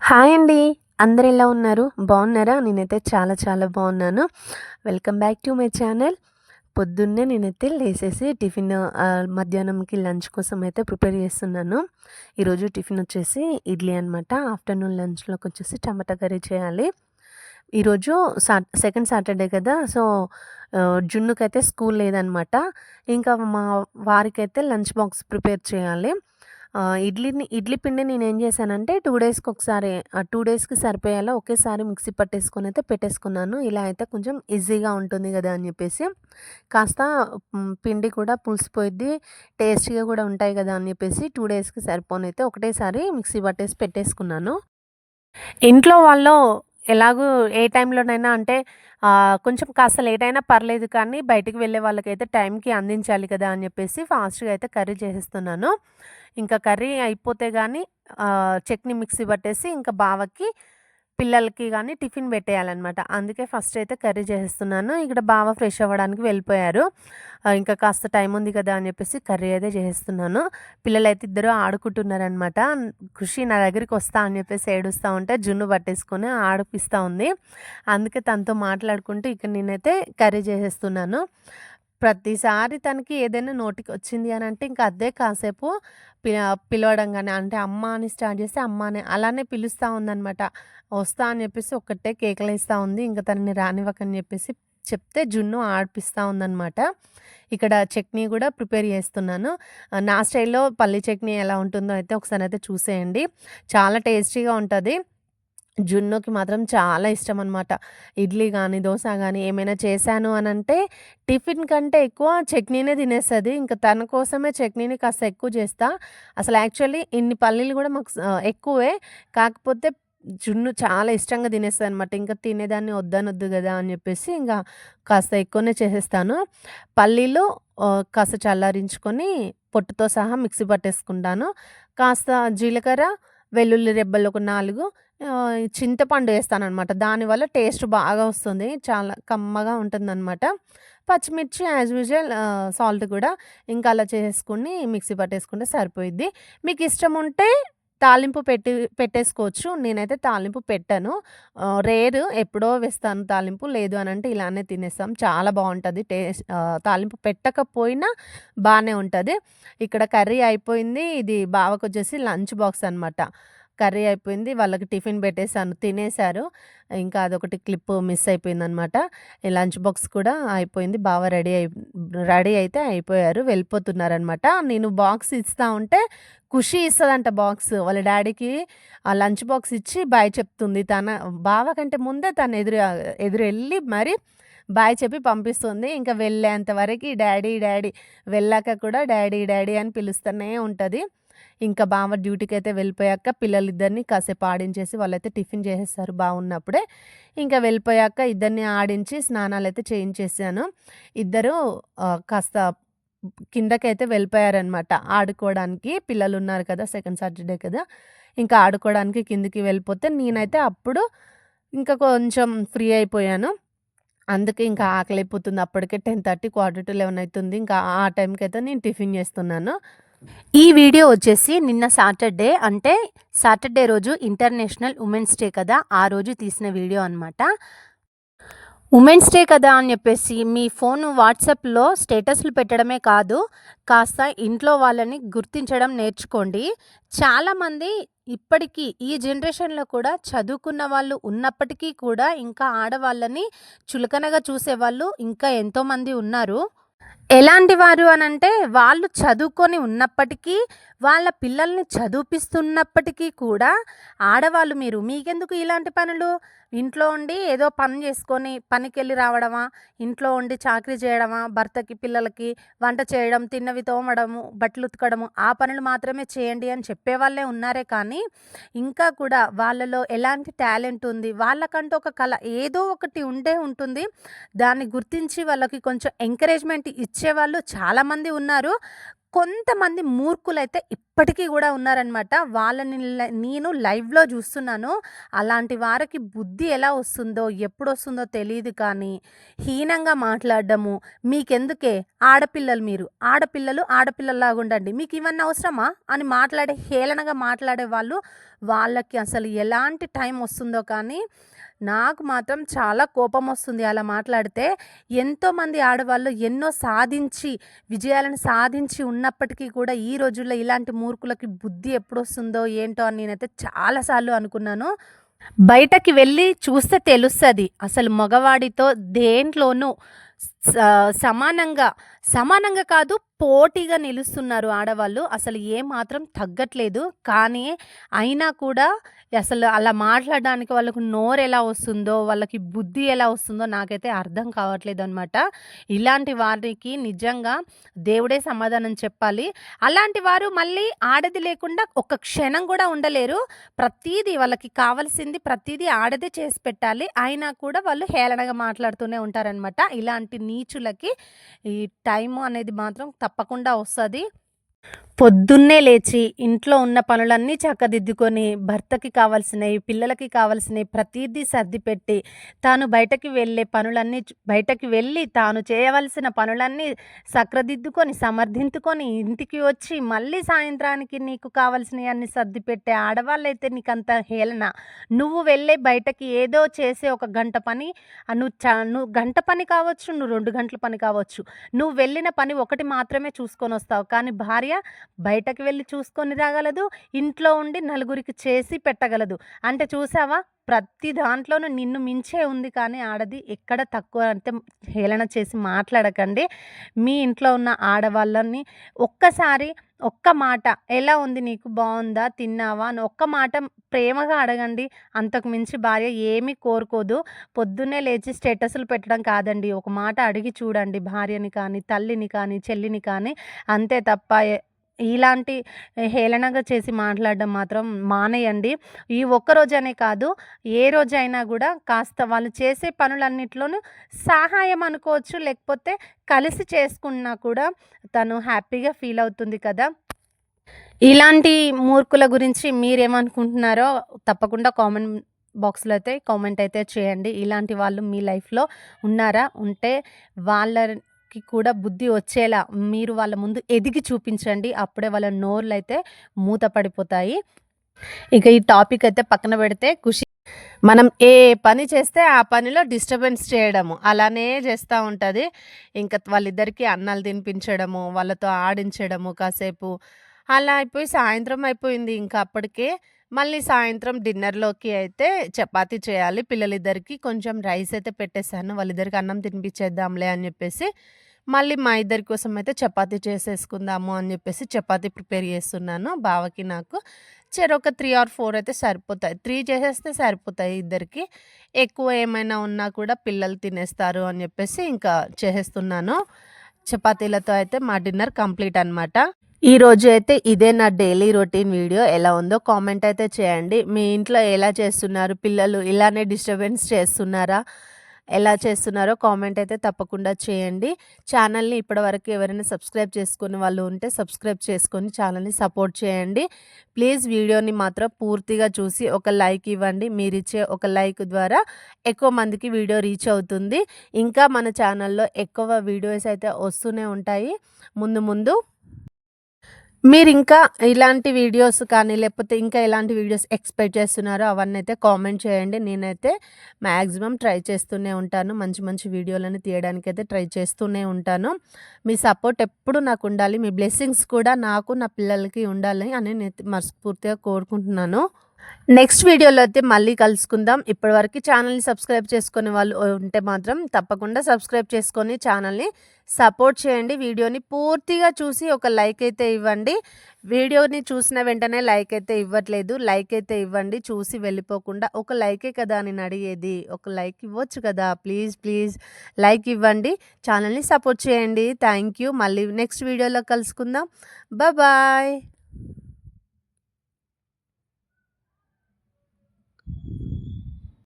Hi అండి. అందరు ఎలా ఉన్నారు? బాగున్నారా? నేనైతే చాలా చాలా బాగున్నాను. Welcome back to my channel. పొద్దున్నే నేనైతే లేసేసి టిఫిన్ మధ్యాహ్నంకి లంచ్ కోసం అయితే ప్రిపేర్ చేస్తున్నాను. ఈరోజు టిఫిన్ వచ్చేసి ఇడ్లీ అనమాట. ఆఫ్టర్‌నూన్ లంచ్‌లోకి వచ్చేసి టమాటా కర్రీ చేయాలి. ఈరోజు సా సెకండ్ సాటర్డే కదా! సో, జున్నుకైతే స్కూల్ లేదనమాట. ఇంకా మా వారికైతే లంచ్ బాక్స్ ప్రిపేర్ చేయాలి. ఇడ్లీని ఇడ్లీ పిండి నేను ఏం చేశానంటే టూ డేస్‌కి ఒకసారి టూ డేస్‌కి సరిపోయేలా ఒకేసారి మిక్సీ పట్టేసుకొని అయితే పెట్టేసుకున్నాను. ఇలా అయితే కొంచెం ఈజీగా ఉంటుంది కదా! అని చెప్పేసి. కాస్త పిండి కూడా పులిసిపోయిద్ది. టేస్టీగా కూడా ఉంటాయి కదా! అని చెప్పేసి టూ డేస్‌కి సరిపోనైతే ఒకటేసారి మిక్సీ పట్టేసి పెట్టేసుకున్నాను. ఇంట్లో వాళ్ళు ఎలాగూ ఏ టైంలోనైనా అంటే కొంచెం కాస్త లేట్ అయినా పర్లేదు కానీ బయటికి వెళ్ళే వాళ్ళకైతే టైంకి అందించాలి కదా! అని చెప్పేసి ఫాస్ట్‌గా అయితే కర్రీ చేసేస్తున్నాను. ఇంకా కర్రీ అయిపోతే కానీ చట్నీ మిక్సీ పట్టేసి ఇంకా బావకి, పిల్లలకి కానీ టిఫిన్ పెట్టేయాలన్నమాట అందుకే ఫస్ట్ అయితే కర్రీ చేసేస్తున్నాను. ఇక్కడ బావ ఫ్రెష్ అవ్వడానికి వెళ్ళిపోయారు. ఇంకా కాస్త టైం ఉంది కదా! అని చెప్పేసి కర్రీ అయితే చేసేస్తున్నాను. పిల్లలైతే ఇద్దరు ఆడుకుంటున్నారనమాట. ఖుషి నా దగ్గరికి వస్తా అని చెప్పేసి ఏడుస్తూ ఉంటే జున్ను పట్టేసుకొని ఆడిపిస్తా ఉంది. అందుకే తనతో మాట్లాడుకుంటూ ఇక్కడ నేనైతే కర్రీ చేసేస్తున్నాను. ప్రతిసారి తనకి ఏదైనా నోటికి వచ్చింది అని అంటే ఇంక అదే కాసేపు పి పిలవడం కానీ అంటే అమ్మ అని స్టార్ట్ చేస్తే అమ్మ అని అలానే పిలుస్తూ ఉందనమాట. వస్తా అని చెప్పేసి ఒక్కటే కేకలేస్తా ఉంది. ఇంక తనని రానివ్వకని చెప్పేసి చెప్తే జున్ను ఆడిపిస్తూ ఉందనమాట. ఇక్కడ చట్నీ కూడా ప్రిపేర్ చేస్తున్నాను. నా స్టైల్‌లో పల్లీ చట్నీ ఎలా ఉంటుందో అయితే ఒకసారి అయితే చూసేయండి. చాలా టేస్టీగా ఉంటుంది జున్నుకి మాత్రం చాలా ఇష్టం అనమాట ఇడ్లీ కానీ దోశ కానీ ఏమైనా చేశాను అని అంటే టిఫిన్ కంటే ఎక్కువ చట్నీనే తినేస్తుంది ఇంకా తన కోసమే చట్నీని కాస్త ఎక్కువ చేస్తా. అసలు యాక్చువల్లీ ఇన్ని పల్లీలు కూడా మాకు ఎక్కువే. కాకపోతే జున్ను చాలా ఇష్టంగా తినేస్తదనమాట. ఇంకా తినేదాన్ని వద్దనొద్దు కదా అని చెప్పేసి ఇంకా కాస్త ఎక్కువనే చేసేస్తాను. పల్లీలు కాస్త చల్లారించుకొని పొట్టుతో సహా మిక్సీ పట్టేసుకుంటాను. కాస్త జీలకర్ర, వెల్లుల్లి రెబ్బలు ఒక నాలుగు చింతపండు ఏస్తాననమాట. దానివల్ల టేస్ట్ బాగా వస్తుంది. చాలా కమ్మగా ఉంటుందనమాట. పచ్చిమిర్చి యాజ్ యూజువల్ సాల్ట్ కూడా ఇంకా అలా చేసుకుని మిక్సీ పట్టేసుకుంటే సరిపోయిద్ది. ఇష్టం ఉంటే తాలింపు పెట్టి పెట్టేసుకోవచ్చు. నేనైతే తాలింపు పెట్టను. ఆహ్, రేర్ ఎప్పుడో వేస్తాను తాలింపు. లేదు అని అంటే ఇలానే తినేస్తాం. చాలా బాగుంటుంది టేస్ట్ తాలింపు పెట్టకపోయినా బాగానే ఉంటుంది ఇక్కడ కర్రీ అయిపోయింది. ఇది బావకొచ్చేసి లంచ్ బాక్స్ అనమాట. కర్రీ అయిపోయింది. వాళ్ళకి టిఫిన్ పెట్టేసాను. తినేసారు. ఇంకా అదొకటి క్లిప్ మిస్ అయిపోయిందనమాట. ఈ లంచ్ బాక్స్ కూడా అయిపోయింది. బాగా రెడీ అయి రెడీ అయితే అయిపోయారు. వెళ్ళిపోతున్నారనమాట. నేను బాక్స్ ఇస్తా ఉంటే ఖుషి ఇస్తుందంట బాక్స్. వాళ్ళ డాడీకి ఆ లంచ్ బాక్స్ ఇచ్చి బాయ్ చెప్తుంది. తన బావ కంటే ముందే తను ఎదురు ఎదురు వెళ్ళి మరి బాయ్ చెప్పి పంపిస్తుంది. ఇంకా వెళ్ళేంత వరకు డాడీ డాడీ వెళ్ళాక కూడా డాడీ డాడీ అని పిలుస్తూనే ఉంటుంది ఇంకా బావ అయితే వెళ్ళిపోయాక పిల్లలిద్దరిని కాసేపు ఆడించేసి వాళ్ళైతే టిఫిన్ చేసేస్తారు బాగున్నప్పుడే ఇంకా వెళ్ళిపోయాక ఇద్దరిని ఆడించి స్నానాలు అయితే చేయించేసాను. ఇద్దరు కాస్త కిందకైతే వెళ్ళిపోయారనమాట ఆడుకోవడానికి. పిల్లలు ఉన్నారు కదా! సెకండ్ సాటర్డే కదా! ఇంకా ఆడుకోవడానికి కిందకి వెళ్ళిపోతే నేనైతే అప్పుడు ఇంకా కొంచెం ఫ్రీ అయిపోయాను. అందుకే ఇంకా ఆకలి అయిపోతుంది అప్పటికే 10:30 క్వార్టర్ టు లెవెన్ అవుతుంది ఇంకా ఆ టైంకి అయితే నేను టిఫిన్ చేస్తున్నాను. ఈ వీడియో వచ్చేసి నిన్న సాటర్డే అంటే సాటర్డే రోజు ఇంటర్నేషనల్ ఉమెన్స్ డే కదా! ఆ రోజు తీసిన వీడియో అనమాట. ఉమెన్స్ డే కదా అని చెప్పేసి మీ ఫోన్ వాట్సాప్‌లో స్టేటస్‌లు పెట్టడమే కాదు, కాస్త ఇంట్లో వాళ్ళని గుర్తించడం నేర్చుకోండి. చాలామంది ఇప్పటికీ ఈ జనరేషన్‌లో కూడా చదువుకున్న వాళ్ళు ఉన్నప్పటికీ కూడా ఇంకా ఆడవాళ్ళని చులకనగా చూసేవాళ్ళు ఇంకా ఎంతోమంది ఉన్నారు. ఎలాంటి వారు అని అంటే వాళ్ళు చదువుకొని ఉన్నప్పటికీ, వాళ్ళ పిల్లల్ని చదివిపిస్తున్నప్పటికీ కూడా ఆడవాళ్ళు మీరు మీకెందుకు ఇలాంటి పనులు? ఇంట్లో ఉండి ఏదో పని చేసుకొని పనికి వెళ్ళి రావడమా, ఇంట్లో ఉండి చాకరీ చేయడమా, భర్తకి, పిల్లలకి వంట చేయడం, తిన్నవి తోమడము, బట్టలు ఉతకడము ఆ పనులు మాత్రమే చేయండి అని చెప్పేవాళ్ళే ఉన్నారే కానీ, ఇంకా కూడా వాళ్ళలో ఎలాంటి టాలెంట్ ఉంది, వాళ్ళకంటూ ఒక కళ ఏదో ఒకటి ఉండే ఉంటుంది. దాన్ని గుర్తించి వాళ్ళకి కొంచెం ఎంకరేజ్‌మెంట్ ఇచ్చి ఇచ్చేవాళ్ళు చాలామంది ఉన్నారు. కొంతమంది మూర్ఖులైతే ఇప్పటికీ కూడా ఉన్నారనమాట. వాళ్ళని నేను లైవ్‌లో చూస్తున్నాను అలాంటి వారికి బుద్ధి ఎలా వస్తుందో, ఎప్పుడు వస్తుందో తెలియదు కానీ, హీనంగా మాట్లాడడము, మీకెందుకే ఆడపిల్లలు మీరు. ఆడపిల్లలు ఆడపిల్లలాగా ఉండండి. మీకు ఇవన్నీ అవసరమా? అని మాట్లాడే హేళనగా మాట్లాడే వాళ్ళు, వాళ్ళకి అసలు ఎలాంటి టైం వస్తుందో కానీ, నాకు మాత్రం చాలా కోపం వస్తుంది అలా మాట్లాడితే. ఎంతోమంది ఆడవాళ్ళు ఎన్నో సాధించి, విజయాలను సాధించి ఉన్నప్పటికీ కూడా ఈ రోజుల్లో ఇలాంటి మూర్ఖులకి బుద్ధి ఎప్పుడొస్తుందో ఏంటో అని నేనైతే చాలాసార్లు అనుకున్నాను. బయటకి వెళ్ళి చూస్తే తెలుస్తుంది అసలు మగవాడితో దేంట్లోనూ సమానంగా, సమానంగా కాదు పోటీగా నిలుస్తున్నారు ఆడవాళ్ళు. అసలు ఏమాత్రం తగ్గట్లేదు. కానీ అయినా కూడా అసలు అలా మాట్లాడడానికి వాళ్ళకు నోరు ఎలా వస్తుందో, వాళ్ళకి బుద్ధి ఎలా వస్తుందో నాకైతే అర్థం కావట్లేదనమాట. ఇలాంటి వారికి నిజంగా దేవుడే సమాధానం చెప్పాలి. అలాంటి వారు మళ్ళీ ఆడది లేకుండా ఒక క్షణం కూడా ఉండలేరు. ప్రతీది వాళ్ళకి కావాల్సింది ప్రతీది ఆడదే చేసి పెట్టాలి. అయినా కూడా వాళ్ళు హేళనగా మాట్లాడుతూనే ఉంటారనమాట. ఇలాంటి నీచులకి ఈ టైము అనేది మాత్రం తప్పకుండా వస్తుంది. పొద్దున్నే లేచి ఇంట్లో ఉన్న పనులన్నీ చక్కదిద్దుకొని, భర్తకి కావాల్సినవి పిల్లలకి కావాల్సినవి ప్రతిదీ సర్దిపెట్టి, తాను బయటకి వెళ్ళే పనులన్నీ బయటకి వెళ్ళి తాను చేయవలసిన పనులన్నీ సక్రదిద్దుకొని, సమర్థించుకొని, ఇంటికి వచ్చి మళ్ళీ సాయంత్రానికి నీకు కావాల్సినయన్నీ సర్దిపెట్టే ఆడవాళ్ళైతే నీకంత హేళన. నువ్వు వెళ్ళే బయటకి ఏదో చేసే ఒక గంట పని నువ్వు చ నువ్వు గంట పని కావచ్చు, నువ్వు రెండు గంటల పని కావచ్చు. నువ్వు వెళ్ళిన పని ఒకటి మాత్రమే చూసుకొని వస్తావు కానీ భార్య బయటకు వెళ్ళి చూసుకొని రాగలదు. ఇంట్లో ఉండి నలుగురికి చేసి పెట్టగలదు. అంటే చూసావా? ప్రతి దాంట్లోనూ నిన్ను మించే ఉంది కానీ ఆడది ఎక్కడ తక్కువ అంటే హేళన చేసి మాట్లాడకండి. మీ ఇంట్లో ఉన్న ఆడవాళ్ళని ఒక్కసారి ఒక్క మాట "ఎలా ఉంది నీకు? బాగుందా తిన్నావా?" అని ఒక్క మాట ప్రేమగా అడగండి. అంతకు మించి భార్య ఏమీ కోరుకోదు. పొద్దున్నే లేచి స్టేటస్‌లు పెట్టడం కాదండి. ఒక మాట అడిగి చూడండి భార్యని కానీ, తల్లిని కానీ, చెల్లిని కానీ. అంతే తప్ప ఇలాంటి హేళనగా చేసి మాట్లాడడం మాత్రం మానేయండి. ఈ ఒక్కరోజనే కాదు, ఏ రోజైనా కూడా కాస్త వాళ్ళు చేసే పనులన్నిట్లోనూ సహాయం అనుకోవచ్చు. లేకపోతే కలిసి చేసుకున్నా కూడా తను హ్యాపీగా ఫీల్ అవుతుంది కదా! ఇలాంటి మూర్ఖుల గురించి మీరేమనుకుంటున్నారో తప్పకుండా కామెంట్ బాక్స్‌లో అయితే కామెంట్ అయితే చేయండి. ఇలాంటి వాళ్ళు మీ లైఫ్‌లో ఉన్నారా? ఉంటే వాళ్ళ వాళ్ళకి కూడా బుద్ధి వచ్చేలా మీరు వాళ్ళ ముందు ఎదిగి చూపించండి. అప్పుడే వాళ్ళ నోర్లయితే మూత పడిపోతాయి. ఇక ఈ టాపిక్ అయితే పక్కన పెడితే ఖుషి మనం ఏ పని చేస్తే ఆ పనిలో డిస్టర్బెన్స్ చేయడము. అలానే చేస్తూ ఉంటుంది ఇంకా వాళ్ళిద్దరికీ అన్నాలు తినిపించడము, వాళ్ళతో ఆడించడము కాసేపు. అలా అయిపోయి సాయంత్రం అయిపోయింది ఇంకా అప్పటికే. మళ్ళీ సాయంత్రం డిన్నర్‌లోకి అయితే చపాతి చేయాలి. పిల్లలిద్దరికీ కొంచెం రైస్ అయితే పెట్టేసాను. వాళ్ళిద్దరికి అన్నం తినిపించేద్దాంలే అని చెప్పేసి. మళ్ళీ మా ఇద్దరి కోసం అయితే చపాతి చేసేసుకుందాము అని చెప్పేసి చపాతి ప్రిపేర్ చేస్తున్నాను. బావకి నాకు. చెరు ఒక త్రీ ఆర్ ఫోర్ అయితే సరిపోతాయి. త్రీ చేసేస్తే సరిపోతాయి ఇద్దరికి. ఎక్కువ ఏమైనా ఉన్నా కూడా పిల్లలు తినేస్తారు అని చెప్పేసి ఇంకా చేసేస్తున్నాను. చపాతీలతో అయితే మా డిన్నర్ కంప్లీట్ అనమాట. ఈరోజు అయితే ఇదే నా డైలీ రొటీన్ వీడియో. ఎలా ఉందో కామెంట్ అయితే చేయండి. మీ ఇంట్లో ఎలా చేస్తున్నారు? పిల్లలు ఇలానే డిస్టర్బెన్స్ చేస్తున్నారా? ఎలా చేస్తున్నారో కామెంట్ అయితే తప్పకుండా చేయండి. ఛానల్‌ని ఇప్పటివరకు ఎవరైనా సబ్స్క్రైబ్ చేసుకుని వాళ్ళు ఉంటే సబ్స్క్రైబ్ చేసుకొని ఛానల్‌ని సపోర్ట్ చేయండి. ప్లీజ్ వీడియోని మాత్రం పూర్తిగా చూసి ఒక లైక్ ఇవ్వండి. మీరిచ్చే ఒక లైక్ ద్వారా ఎక్కువ మందికి వీడియో రీచ్ అవుతుంది. ఇంకా మన ఛానల్‌లో ఎక్కువ వీడియోస్ అయితే వస్తూనే ఉంటాయి ముందు ముందు. మీరు ఇంకా ఇలాంటి వీడియోస్ కానీ, లేకపోతే ఇంకా ఎలాంటి వీడియోస్ ఎక్స్‌పెక్ట్ చేస్తున్నారో అవన్నీ అయితే కామెంట్ చేయండి. నేనైతే మాక్సిమం ట్రై చేస్తూనే ఉంటాను. మంచి మంచి వీడియోలను తీయడానికైతే ట్రై చేస్తూనే ఉంటాను. మీ సపోర్ట్ ఎప్పుడు నాకు ఉండాలి మీ బ్లెస్సింగ్స్ కూడా నాకు, నా పిల్లలకి ఉండాలి అని నేను మనస్ఫూర్తిగా కోరుకుంటున్నాను. నెక్స్ట్ వీడియోలో అయితే మళ్ళీ కలుసుకుందాం. ఇప్పటివరకు ఛానల్‌ని సబ్స్క్రైబ్ చేసుకునే వాళ్ళు ఉంటే మాత్రం తప్పకుండా సబ్స్క్రైబ్ చేసుకొని ఛానల్‌ని సపోర్ట్ చేయండి. వీడియోని పూర్తిగా చూసి ఒక లైక్ అయితే ఇవ్వండి. వీడియోని చూసిన వెంటనే లైక్ అయితే ఇవ్వట్లేదు. లైక్ అయితే ఇవ్వండి. చూసి వెళ్ళిపోకుండా ఒక లైకే కదా నేను అడిగేది. ఒక లైక్ ఇవ్వచ్చు కదా! ప్లీజ్ ప్లీజ్ లైక్ ఇవ్వండి. ఛానల్‌ని సపోర్ట్ చేయండి. Thank you. మళ్ళీ నెక్స్ట్ వీడియోలో కలుసుకుందాం. బాయ్.